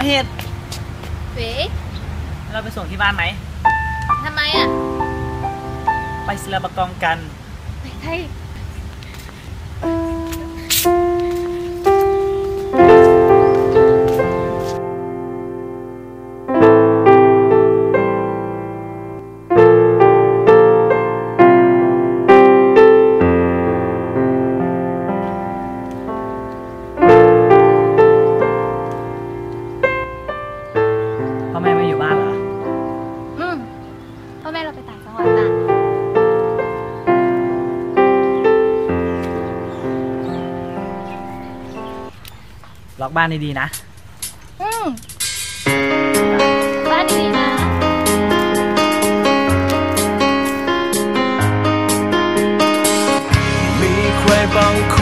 มาเห็ดเว้เราไปส่งที่บ้านไหมทำไมอะ ไปศิลปากรกันใช่พ่อ ล็อกบ้านดีๆนะ อืมบ้านดีๆนะมีใครบางคน